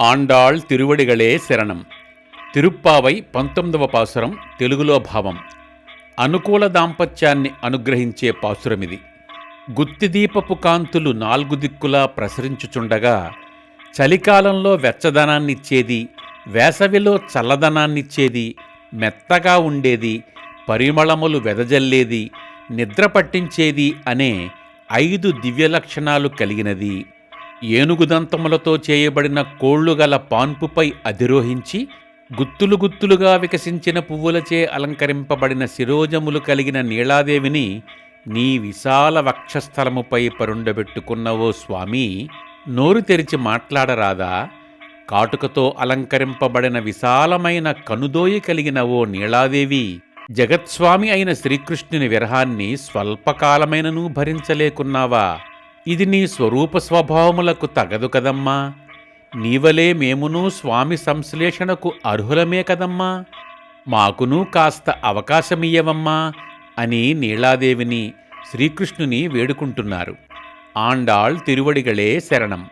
ఆండాళ్ తిరువడిగళే శరణం తిరుప్పావై పంతొమ్మిదవ పాసురం తెలుగులో భావం అనుకూల దాంపత్యాన్ని అనుగ్రహించే పాసురమిది గుత్తిదీపపు కాంతులు నాలుగు దిక్కులా ప్రసరించుచుండగా చలికాలంలో వెచ్చదనాన్నిచ్చేది వేసవిలో చల్లదనాన్నిచ్చేది మెత్తగా ఉండేది పరిమళములు వెదజల్లేది నిద్ర పట్టించేది అనే ఐదు దివ్య లక్షణాలు కలిగినది ఏనుగుదంతములతో చేయబడిన కోళ్ళు గల పాన్పుపై అధిరోహించి గుత్తులు గుత్తులుగా వికసించిన పువ్వులచే అలంకరింపబడిన శిరోజములు కలిగిన నీళాదేవిని నీ విశాల వక్షస్థలముపై పరుండబెట్టుకున్నవో స్వామి నోరు తెరిచి మాట్లాడరాదా? కాటుకతో అలంకరింపబడిన విశాలమైన కనుదోయి కలిగిన ఓ నీళాదేవి జగత్స్వామి అయిన శ్రీకృష్ణుని విరహాన్ని స్వల్పకాలమైననూ భరించలేకున్నావా? ఇది నీ స్వరూప స్వభావములకు తగదు కదమ్మా. నీవలే మేమును స్వామి సంశ్లేషణకు అర్హులమే కదమ్మా. మాకును కాస్త అవకాశమియ్యవమ్మా అని నీలాదేవిని శ్రీకృష్ణుని వేడుకుంటున్నారు. ఆండాళ్ తిరువడిగళే శరణం.